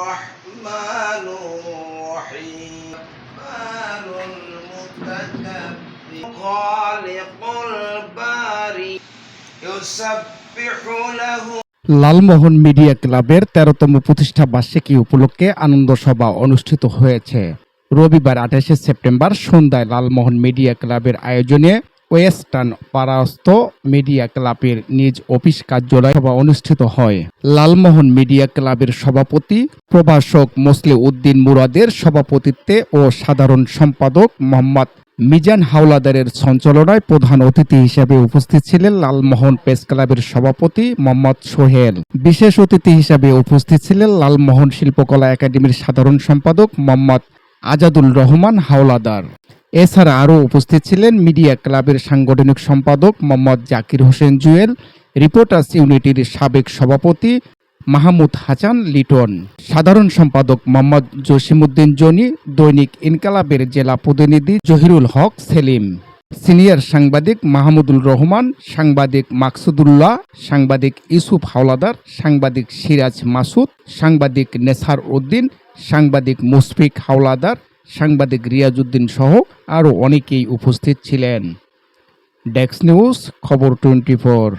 الرحمن الرحيم الرحمن المتكبر خالق الباري يسبح له Lalmohan media ক্লাবের তেরোতম প্রতিষ্ঠা বার্ষিকী উপলক্ষে আনন্দ সভা অনুষ্ঠিত হয়েছে রবিবার আঠাশে সেপ্টেম্বর সন্ধ্যায় লালমোহন মিডিয়া ক্লাবের আয়োজনে ওয়েস্টার্ন পারাস্ত মিডিয়া ক্লাবের নিজ অফিস কার্যালয় সভা অনুষ্ঠিত হয়। লালমোহন মিডিয়া ক্লাবের সভাপতি, প্রভাষক মোসলে উদ্দিন মুরাদের সভাপতিত্বে ও সাধারণ সম্পাদক মোহাম্মদ মিজান হাওলাদারের সঞ্চালনায় প্রধান অতিথি হিসেবে উপস্থিত ছিলেন লালমোহন প্রেস ক্লাবের সভাপতি মোহাম্মদ সোহেল। বিশেষ অতিথি হিসেবে উপস্থিত ছিলেন লালমোহন শিল্পকলা একাডেমির সাধারণ সম্পাদক মোহাম্মদ আজাদুল রহমান হাওলাদার। এছাড়া আরও উপস্থিত ছিলেন মিডিয়া ক্লাবের সাংগঠনিক সম্পাদক মোহাম্মদ জাকির হোসেন জুয়েল, রিপোর্টার্স ইউনিটির সাবেক সভাপতি মাহমুদ হাসান লিটন, সাধারণ সম্পাদক মোহাম্মদ জসিমউদ্দিন জনি, দৈনিক ইনকালাবের জেলা প্রতিনিধি জহিরুল হক সেলিম, সিনিয়র সাংবাদিক মাহমুদুল রহমান, সাংবাদিক মাকসুদুল্লাহ, সাংবাদিক ইউসুফ হাওলাদার, সাংবাদিক সিরাজ মাসুদ, সাংবাদিক নেসার উদ্দিন, সাংবাদিক মুশফিক হাওলাদার সাংবাদিক রিয়াজুদ্দিন সহ আরও অনেকেই উপস্থিত ছিলেন। ডেক্স নিউজ খবর টোয়েন্টি ফোর।